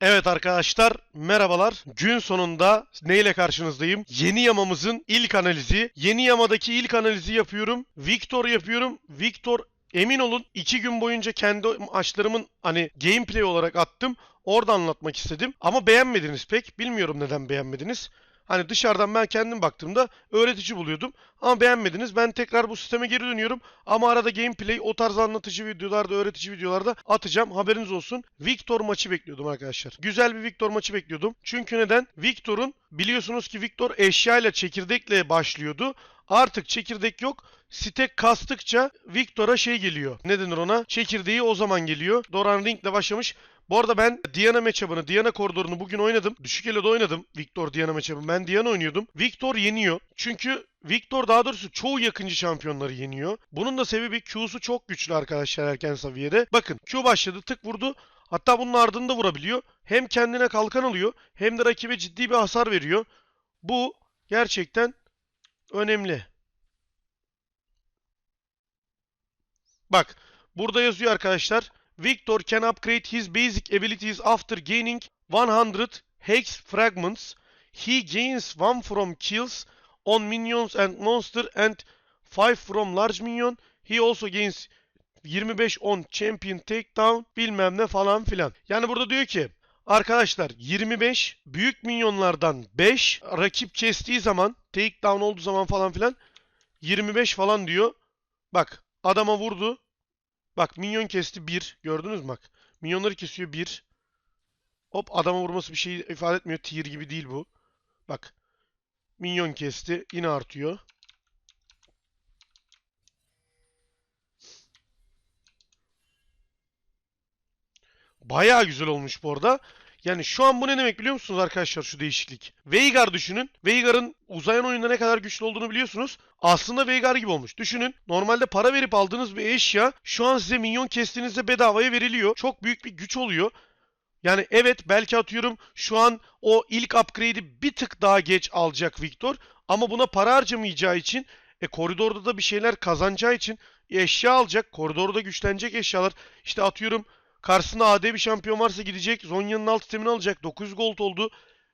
Evet arkadaşlar merhabalar. Gün sonunda neyle karşınızdayım? Yeni yamamızın ilk analizi. Yeni yamadaki ilk analizi yapıyorum. Victor yapıyorum. Victor emin olun 2 gün boyunca kendi maçlarımın hani gameplay olarak attım. Orada anlatmak istedim. Ama beğenmediniz pek. Bilmiyorum neden beğenmediniz. Hani dışarıdan ben kendim baktığımda öğretici buluyordum. Ama beğenmediniz. Ben tekrar bu sisteme geri dönüyorum. Ama arada gameplay, o tarz anlatıcı videolarda, öğretici videolarda atacağım. Haberiniz olsun. Victor maçı bekliyordum arkadaşlar. Güzel bir Victor maçı bekliyordum. Çünkü neden? Victor'un biliyorsunuz ki Victor eşyayla, çekirdekle başlıyordu. Artık çekirdek yok. Stek kastıkça Victor'a şey geliyor. Ne denir ona? Çekirdeği o zaman geliyor. Doran Ring'le başlamış. Bu arada ben Diana matchup'ını, Diana koridorunu bugün oynadım. Düşük elo'da oynadım. Victor Diana matchup'ını. Ben Diana oynuyordum. Victor yeniyor. Çünkü Victor daha doğrusu çoğu yakıncı şampiyonları yeniyor. Bunun da sebebi Q'su çok güçlü arkadaşlar erken seviyede. Bakın Q başladı tık vurdu. Hatta bunun ardında vurabiliyor. Hem kendine kalkan alıyor hem de rakibe ciddi bir hasar veriyor. Bu gerçekten önemli. Bak burada yazıyor arkadaşlar. Victor can upgrade his basic abilities after gaining 100 hex fragments. He gains 1 from kills on minions and monster and 5 from large minion. He also gains 25 on champion takedown bilmem ne falan filan. Yani burada diyor ki arkadaşlar 25 büyük minyonlardan 5 rakip kestiği zaman takedown olduğu zaman falan filan 25 falan diyor. Bak adama vurdu. Bak minyon kesti 1. Gördünüz mü bak. Minyonları kesiyor 1. Hop adama vurması bir şey ifade etmiyor. Tier gibi değil bu. Bak. Minyon kesti. Yine artıyor. Bayağı güzel olmuş bu arada. Yani şu an bu ne demek biliyor musunuz arkadaşlar şu değişiklik? Veigar düşünün. Veigar'ın uzayan oyunda ne kadar güçlü olduğunu biliyorsunuz. Aslında Veigar gibi olmuş. Düşünün normalde para verip aldığınız bir eşya şu an size minyon kestiğinizde bedavaya veriliyor. Çok büyük bir güç oluyor. Yani evet belki atıyorum şu an o ilk upgrade'i bir tık daha geç alacak Victor. Ama buna para harcamayacağı için e koridorda da bir şeyler kazanacağı için eşya alacak. Koridorda güçlenecek eşyalar. İşte atıyorum Karşısında AD bir şampiyon varsa gidecek. Zonya'nın alt sistemini alacak. 900 gold oldu.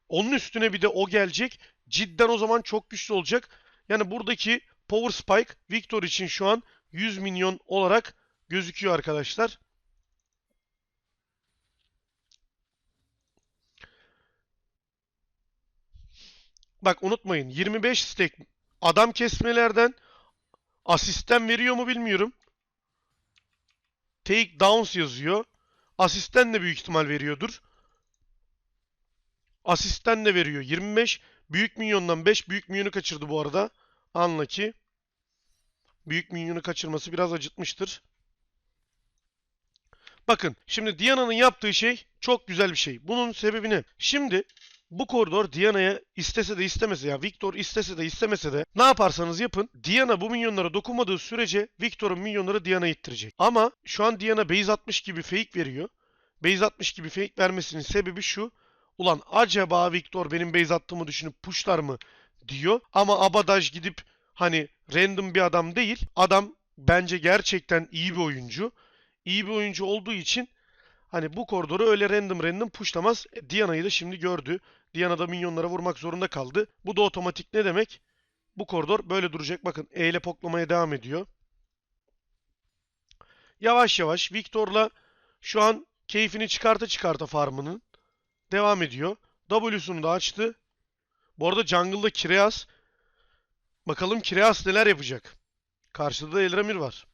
Onun üstüne bir de o gelecek. Cidden o zaman çok güçlü olacak. Yani buradaki Power Spike Victor için şu an 100 milyon olarak gözüküyor arkadaşlar. Bak unutmayın 25 stack adam kesmelerden asisten veriyor mu bilmiyorum. Take downs yazıyor. Asisten de büyük ihtimal veriyordur. Asisten de veriyor. 25. Büyük minyondan 5. Büyük minyonu kaçırdı bu arada. Anla ki. Büyük minyonu kaçırması biraz acıtmıştır. Bakın şimdi Diana'nın yaptığı şey çok güzel bir şey. Bunun sebebi ne? Şimdi bu koridor Diana'ya istese de istemese ya Victor istese de istemese de ne yaparsanız yapın Diana bu minyonlara dokunmadığı sürece Victor'un minyonları Diana'ya ittirecek. Ama şu an Diana base 60 gibi fake veriyor. Base 60 gibi fake vermesinin sebebi şu. Ulan acaba Victor benim base attığımı düşünüp pushlar mı diyor. Ama Abadaj gidip hani random bir adam değil. Adam bence gerçekten iyi bir oyuncu. İyi bir oyuncu olduğu için Hani bu koridoru öyle random random pushlamaz. E, Diana'yı da şimdi gördü. Diana da minyonlara vurmak zorunda kaldı. Bu da otomatik ne demek? Bu koridor böyle duracak. Bakın E ile poklamaya devam ediyor. Yavaş yavaş Victor'la şu an keyfini çıkarta çıkarta farmının devam ediyor. W'sunu da açtı. Bu arada jungle'da Kireas. Bakalım Kireas neler yapacak. Karşıda da Elramir var.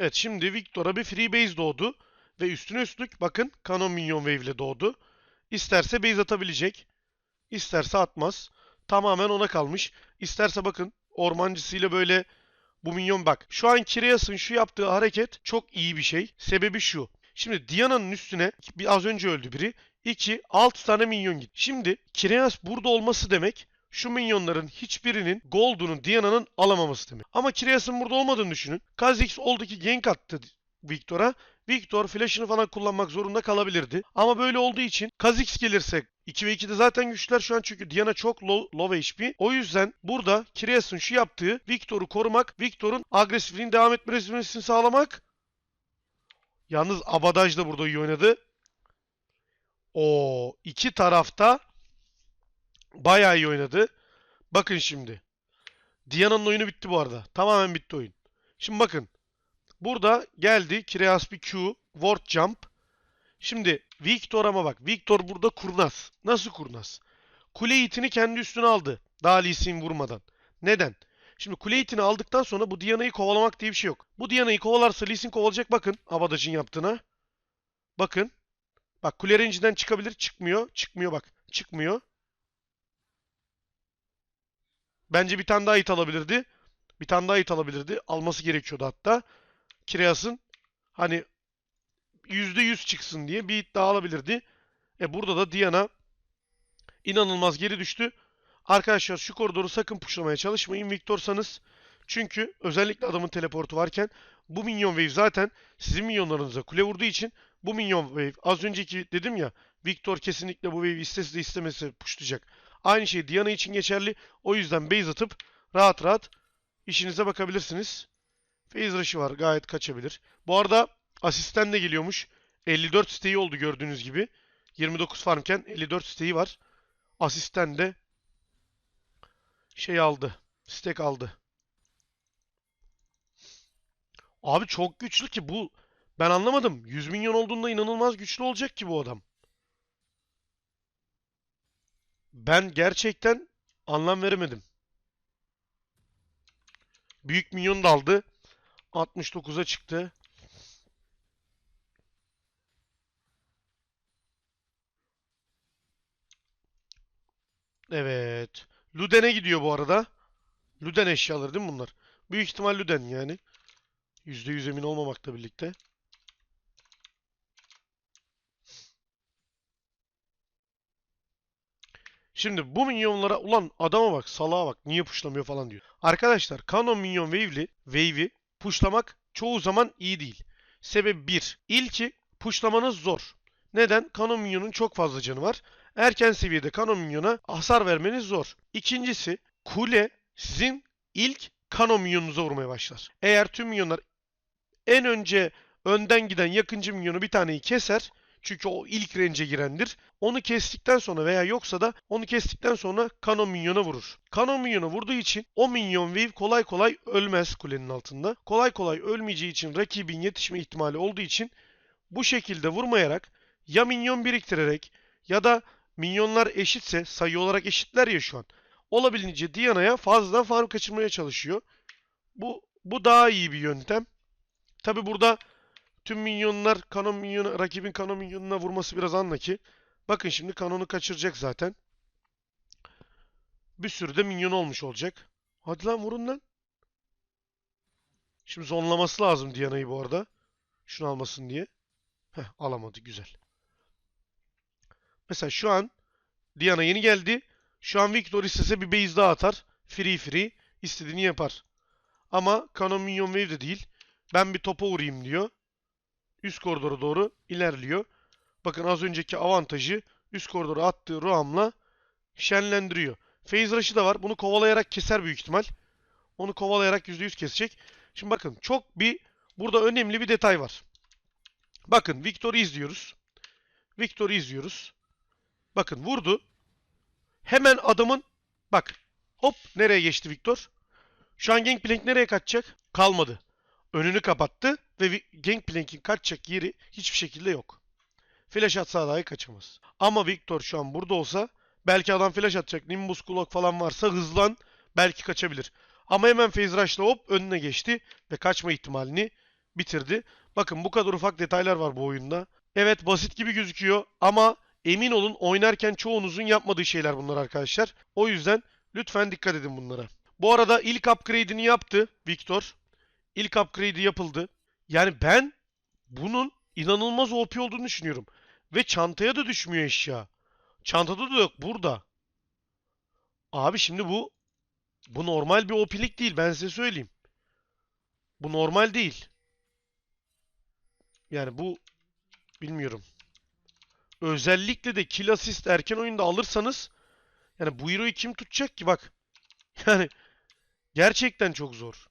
Evet şimdi Victor'a bir free base doğdu. Ve üstüne üstlük bakın Canon Minion Wave ile doğdu. İsterse base atabilecek. İsterse atmaz. Tamamen ona kalmış. İsterse bakın ormancısıyla böyle bu minyon bak. Şu an Kireas'ın şu yaptığı hareket çok iyi bir şey. Sebebi şu. Şimdi Diana'nın üstüne bir az önce öldü biri. 2 6 tane minyon gitti. Şimdi Kireas burada olması demek şu minyonların hiçbirinin Gold'unu Diana'nın alamaması demek. Ama Kireas'ın burada olmadığını düşünün. Kha'Zix oldu ki gank attı Victor'a. Victor flash'ını falan kullanmak zorunda kalabilirdi. Ama böyle olduğu için Kha'Zix gelirse 2 ve 2'de zaten güçler şu an çünkü Diana çok low, low HP. O yüzden burada Kireas'ın şu yaptığı Victor'u korumak, Victor'un agresifliğin devam etmesini sağlamak Yalnız Abadaj da burada iyi oynadı. O iki tarafta bayağı iyi oynadı. Bakın şimdi. Diana'nın oyunu bitti bu arada. Tamamen bitti oyun. Şimdi bakın. Burada geldi. Kireas bir Q. Ward Jump. Şimdi Victor ama bak. Victor burada kurnaz. Nasıl kurnaz? Kule itini kendi üstüne aldı. Daha Lee vurmadan. Neden? Şimdi kule itini aldıktan sonra bu Diana'yı kovalamak diye bir şey yok. Bu Diana'yı kovalarsa Lee Sin kovalayacak. Bakın Abadaj'ın yaptığına. Bakın. Bak kule range'den çıkabilir. Çıkmıyor. Çıkmıyor bak. Çıkmıyor. Bence bir tane daha it alabilirdi. Bir tane daha it alabilirdi. Alması gerekiyordu hatta. Kireas'ın hani %100 çıksın diye bir it daha alabilirdi. E burada da Diana inanılmaz geri düştü. Arkadaşlar şu koridoru sakın puşlamaya çalışmayın Victor'sanız. Çünkü özellikle adamın teleportu varken bu minyon wave zaten sizin minyonlarınıza kule vurduğu için bu minyon wave az önceki dedim ya Victor kesinlikle bu wave'i istese de istemese puşlayacak. Aynı şey Diana için geçerli. O yüzden base atıp rahat rahat işinize bakabilirsiniz. Phase rush'ı var. Gayet kaçabilir. Bu arada asisten de geliyormuş. 54 steği oldu gördüğünüz gibi. 29 farmken 54 steği var. Asisten de şey aldı. Stek aldı. Abi çok güçlü ki bu. Ben anlamadım. 100 milyon olduğunda inanılmaz güçlü olacak ki bu adam. Ben gerçekten anlam veremedim. Büyük minyon da aldı. 69'a çıktı. Evet. Luden'e gidiyor bu arada. Luden eşyaları değil mi bunlar? Büyük ihtimal Luden yani. %100 emin olmamakla birlikte. Şimdi bu minyonlara ulan adama bak salağa bak niye puşlamıyor falan diyor. Arkadaşlar Canon minyon wave'li wave'i puşlamak çoğu zaman iyi değil. Sebebi 1. İlki puşlamanız zor. Neden? Canon minyonun çok fazla canı var. Erken seviyede Canon minyona hasar vermeniz zor. İkincisi kule sizin ilk Canon minyonunuza vurmaya başlar. Eğer tüm minyonlar en önce önden giden yakıncı minyonu bir taneyi keser. Çünkü o ilk range'e girendir. Onu kestikten sonra veya yoksa da onu kestikten sonra Kanon minyona vurur. Kanon minyona vurduğu için o minyon wave kolay kolay ölmez kulenin altında. Kolay kolay ölmeyeceği için rakibin yetişme ihtimali olduğu için bu şekilde vurmayarak ya minyon biriktirerek ya da minyonlar eşitse sayı olarak eşitler ya şu an. Olabildiğince Diana'ya fazladan farm kaçırmaya çalışıyor. Bu bu daha iyi bir yöntem. Tabi burada tüm minyonlar kanon minyonu, rakibin kanon minyonuna vurması biraz anla ki. Bakın şimdi kanonu kaçıracak zaten. Bir sürü de minyon olmuş olacak. Hadi lan vurun lan. Şimdi zonlaması lazım Diana'yı bu arada. Şunu almasın diye. Heh alamadı güzel. Mesela şu an Diana yeni geldi. Şu an Victor istese bir base daha atar. Free free. istediğini yapar. Ama Canon Minyon Wave de değil. Ben bir topa vurayım diyor. Üst koridora doğru ilerliyor. Bakın az önceki avantajı üst koridora attığı Roam'la şenlendiriyor. Phase Rush'ı da var. Bunu kovalayarak keser büyük ihtimal. Onu kovalayarak %100 kesecek. Şimdi bakın çok bir burada önemli bir detay var. Bakın Victor'u izliyoruz. Victor'u izliyoruz. Bakın vurdu. Hemen adamın bak hop nereye geçti Victor? Şu an Gangplank nereye kaçacak? Kalmadı. Önünü kapattı ve Gangplank'in kaçacak yeri hiçbir şekilde yok. Flash atsa dahi kaçamaz. Ama Victor şu an burada olsa belki adam flash atacak. Nimbus Clock falan varsa hızlan belki kaçabilir. Ama hemen Phase Rush'la hop önüne geçti ve kaçma ihtimalini bitirdi. Bakın bu kadar ufak detaylar var bu oyunda. Evet basit gibi gözüküyor ama emin olun oynarken çoğunuzun yapmadığı şeyler bunlar arkadaşlar. O yüzden lütfen dikkat edin bunlara. Bu arada ilk upgrade'ini yaptı Victor. İlk upgrade'i yapıldı. Yani ben bunun inanılmaz OP olduğunu düşünüyorum. Ve çantaya da düşmüyor eşya. Çantada da yok burada. Abi şimdi bu bu normal bir OP'lik değil ben size söyleyeyim. Bu normal değil. Yani bu bilmiyorum. Özellikle de kill assist erken oyunda alırsanız yani bu hero'yu kim tutacak ki bak. Yani gerçekten çok zor.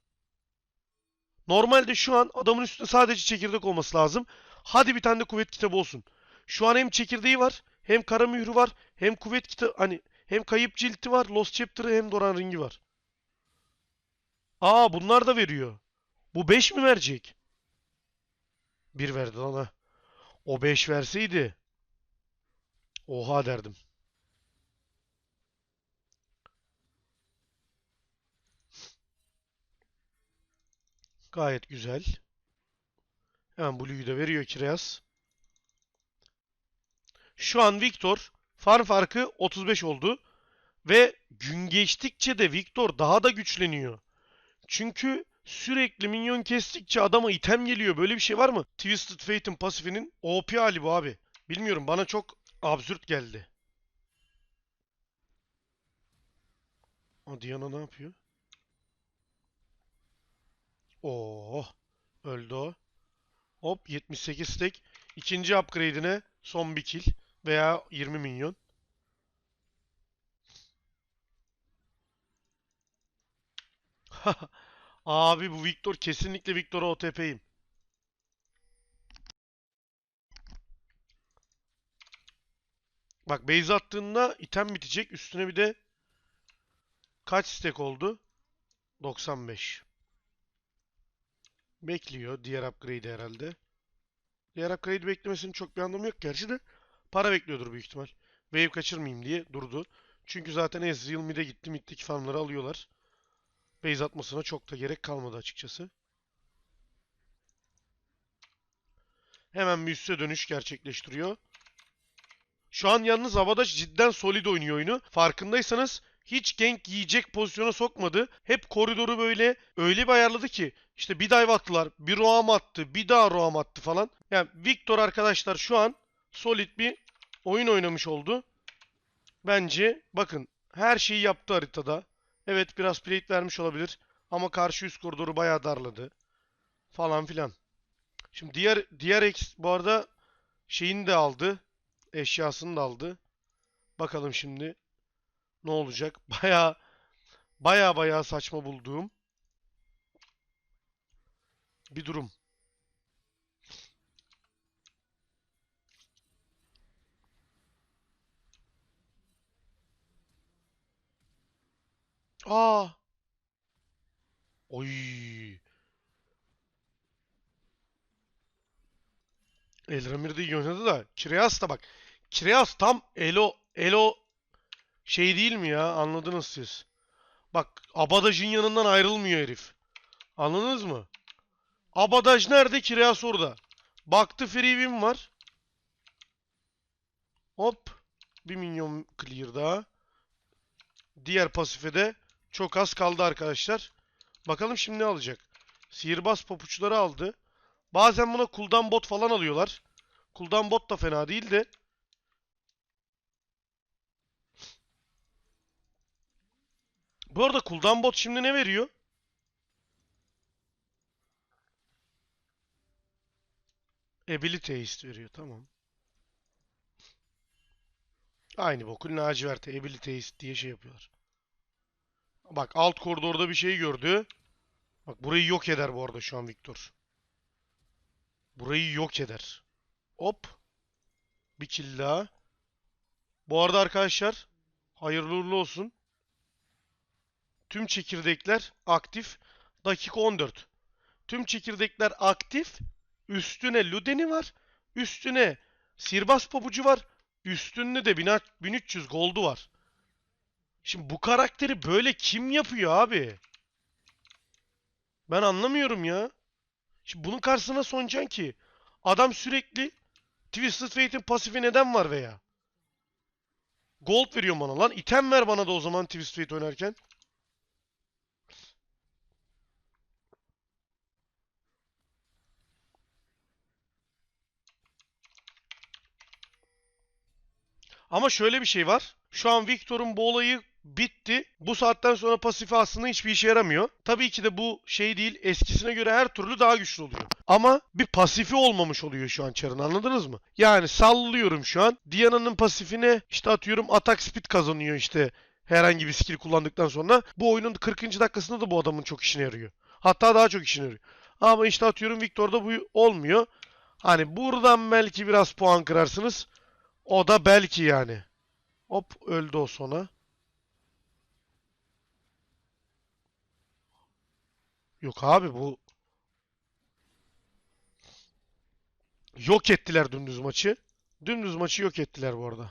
Normalde şu an adamın üstünde sadece çekirdek olması lazım. Hadi bir tane de kuvvet kitabı olsun. Şu an hem çekirdeği var, hem kara mührü var, hem kuvvet kitabı hani hem kayıp cilti var, Lost Chapter'ı hem Doran Ring'i var. Aa bunlar da veriyor. Bu 5 mi verecek? 1 verdi lan ha. O 5 verseydi. Oha derdim. Gayet güzel. Hemen Blue'yu da veriyor Kireas. Şu an Victor farm farkı 35 oldu. Ve gün geçtikçe de Victor daha da güçleniyor. Çünkü sürekli minyon kestikçe adama item geliyor. Böyle bir şey var mı? Twisted Fate'in pasifinin OP hali bu abi. Bilmiyorum bana çok absürt geldi. O Diana ne yapıyor? Oo, öldü o. Hop 78 stack. İkinci upgrade'ine son bir kill veya 20 milyon. Abi bu Victor kesinlikle Victor'a OTP'yim. Bak base attığında item bitecek. Üstüne bir de kaç stack oldu? 95. Bekliyor diğer upgrade herhalde. Diğer upgrade beklemesinin çok bir anlamı yok gerçi de. Para bekliyordur büyük ihtimal. Wave kaçırmayayım diye durdu. Çünkü zaten Ezreal mid'e gitti. Mid'deki farmları alıyorlar. Base atmasına çok da gerek kalmadı açıkçası. Hemen bir üste dönüş gerçekleştiriyor. Şu an yalnız Avadaş cidden solid oynuyor oyunu. Farkındaysanız hiç gank yiyecek pozisyona sokmadı. Hep koridoru böyle öyle bir ayarladı ki işte bir dive attılar, bir roam attı, bir daha roam attı falan. Yani Victor arkadaşlar şu an solid bir oyun oynamış oldu. Bence bakın her şeyi yaptı haritada. Evet biraz plate vermiş olabilir ama karşı üst koridoru bayağı darladı. Falan filan. Şimdi diğer diğer X bu arada şeyini de aldı. Eşyasını da aldı. Bakalım şimdi ne olacak? Bayağı bayağı bayağı saçma bulduğum bir durum. Aa. Oy. Elramir de iyi oynadı da Kireas da bak. Kireas tam Elo Elo şey değil mi ya? Anladınız siz. Bak Abadaj'ın yanından ayrılmıyor herif. Anladınız mı? Abadaj nerede? Kireas orada. Baktı free win var. Hop. Bir minyon clear daha. Diğer pasife de çok az kaldı arkadaşlar. Bakalım şimdi ne alacak. Sihirbaz papuçları aldı. Bazen buna cooldown bot falan alıyorlar. Cooldown bot da fena değil de. Bu arada cooldown bot şimdi ne veriyor? Ability haste veriyor. Tamam. Aynı bokun lacivert ability haste diye şey yapıyorlar. Bak alt koridorda bir şey gördü. Bak burayı yok eder bu arada şu an Victor. Burayı yok eder. Hop. Bir kill daha. Bu arada arkadaşlar hayırlı uğurlu olsun. Tüm çekirdekler aktif. Dakika 14. Tüm çekirdekler aktif. Üstüne Ludeni var. Üstüne Sirbas pabucu var. Üstünde de 1000 1300 goldu var. Şimdi bu karakteri böyle kim yapıyor abi? Ben anlamıyorum ya. Şimdi bunun karşısına sonacaksın ki. Adam sürekli Twisted Fate'in pasifi neden var veya? Gold veriyor bana lan. İtem ver bana da o zaman Twisted Fate oynarken. Ama şöyle bir şey var. Şu an Victor'un bu olayı bitti. Bu saatten sonra pasifi aslında hiçbir işe yaramıyor. Tabii ki de bu şey değil. Eskisine göre her türlü daha güçlü oluyor. Ama bir pasifi olmamış oluyor şu an Char'ın anladınız mı? Yani sallıyorum şu an. Diana'nın pasifine işte atıyorum atak speed kazanıyor işte herhangi bir skill kullandıktan sonra. Bu oyunun 40. dakikasında da bu adamın çok işine yarıyor. Hatta daha çok işine yarıyor. Ama işte atıyorum Victor'da bu olmuyor. Hani buradan belki biraz puan kırarsınız. O da belki yani. Hop öldü o sona. Yok abi bu yok ettiler dümdüz maçı. Dümdüz maçı yok ettiler bu arada.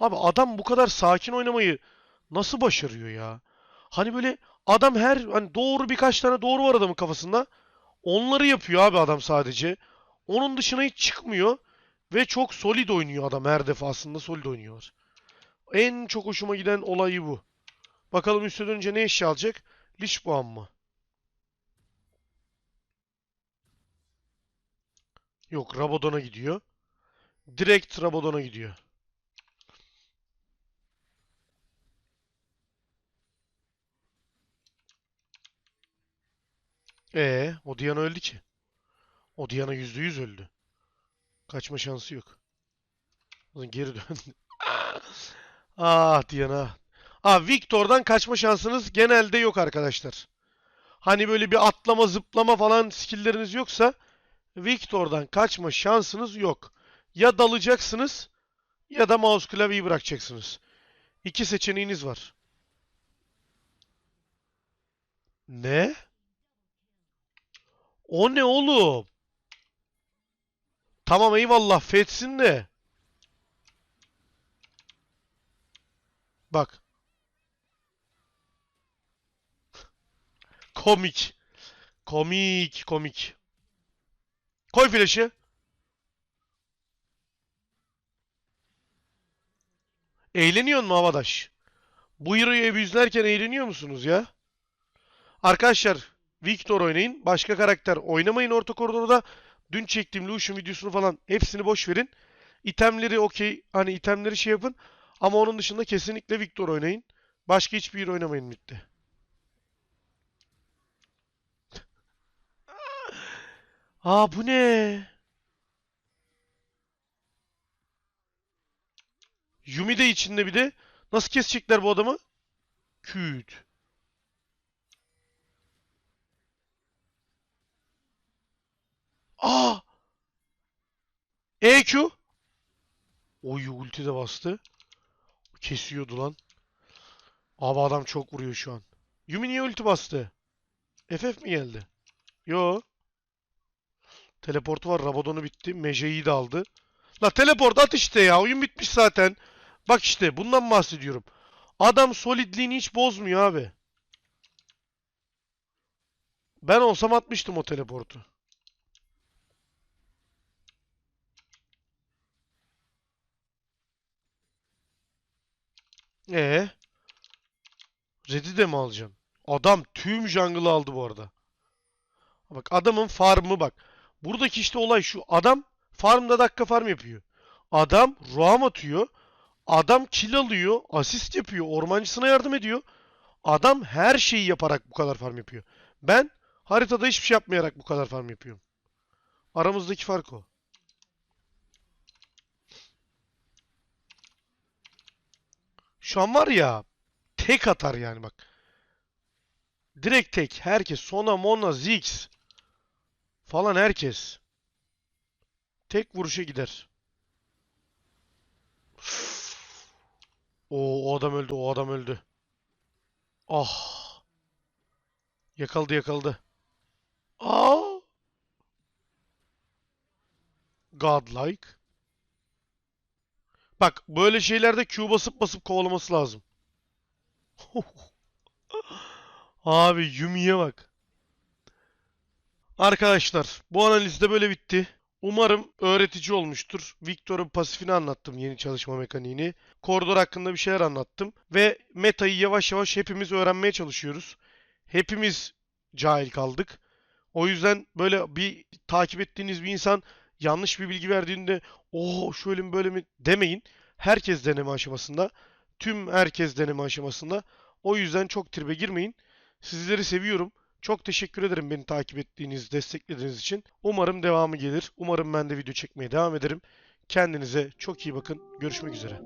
Abi adam bu kadar sakin oynamayı nasıl başarıyor ya? Hani böyle adam her hani doğru birkaç tane doğru var adamın kafasında. Onları yapıyor abi adam sadece. Onun dışına hiç çıkmıyor ve çok solid oynuyor adam her defasında solid oynuyor. En çok hoşuma giden olayı bu. Bakalım üste dönünce ne eşya alacak? Lich puan mı? Yok Rabadon'a gidiyor. Direkt Rabadon'a gidiyor. Ee, o Diana öldü ki. O Diana yüzde yüz öldü. Kaçma şansı yok. Geri döndü. ah Diana. Ah Victor'dan kaçma şansınız genelde yok arkadaşlar. Hani böyle bir atlama zıplama falan skillleriniz yoksa Victor'dan kaçma şansınız yok. Ya dalacaksınız ya da mouse klavyeyi bırakacaksınız. İki seçeneğiniz var. Ne? O ne oğlum? Tamam eyvallah fetsin de. Bak. Komik. Komik, komik. Koy flaşı. Eğleniyor mu Havadaş? Bu hero'yu abuzlerken eğleniyor musunuz ya? Arkadaşlar Victor oynayın. Başka karakter oynamayın orta koridorda. Dün çektiğim Lucian videosunu falan hepsini boş verin. İtemleri okey. Hani itemleri şey yapın. Ama onun dışında kesinlikle Victor oynayın. Başka hiçbir hero oynamayın midde. Aa bu ne? Yumi de içinde bir de. Nasıl kesecekler bu adamı? Küt. Aa! EQ. Oy ulti de bastı. Kesiyordu lan. Abi adam çok vuruyor şu an. Yumi niye ulti bastı? FF mi geldi? Yo. Teleportu var. Rabadon'u bitti. Meje'yi de aldı. La teleport at işte ya. Oyun bitmiş zaten. Bak işte bundan bahsediyorum. Adam solidliğini hiç bozmuyor abi. Ben olsam atmıştım o teleportu. Ee? Red'i de mi alacaksın? Adam tüm jungle'ı aldı bu arada. Bak adamın farmı bak. Buradaki işte olay şu. Adam farmda dakika farm yapıyor. Adam roam atıyor. Adam kill alıyor. Asist yapıyor. Ormancısına yardım ediyor. Adam her şeyi yaparak bu kadar farm yapıyor. Ben haritada hiçbir şey yapmayarak bu kadar farm yapıyorum. Aramızdaki fark o. Şu an var ya tek atar yani bak. Direkt tek. Herkes. Sona, Mona, Ziggs. Falan herkes. Tek vuruşa gider. O, o adam öldü. O adam öldü. Ah. Yakaladı yakaladı. Aa. Godlike. Bak böyle şeylerde Q basıp basıp kovalaması lazım. Abi Yumi'ye bak. Arkadaşlar bu analiz de böyle bitti. Umarım öğretici olmuştur. Victor'un pasifini anlattım yeni çalışma mekaniğini. Koridor hakkında bir şeyler anlattım. Ve metayı yavaş yavaş hepimiz öğrenmeye çalışıyoruz. Hepimiz cahil kaldık. O yüzden böyle bir takip ettiğiniz bir insan yanlış bir bilgi verdiğinde o şöyle mi böyle mi demeyin. Herkes deneme aşamasında. Tüm herkes deneme aşamasında. O yüzden çok tribe girmeyin. Sizleri seviyorum. Çok teşekkür ederim beni takip ettiğiniz, desteklediğiniz için. Umarım devamı gelir. Umarım ben de video çekmeye devam ederim. Kendinize çok iyi bakın. Görüşmek üzere.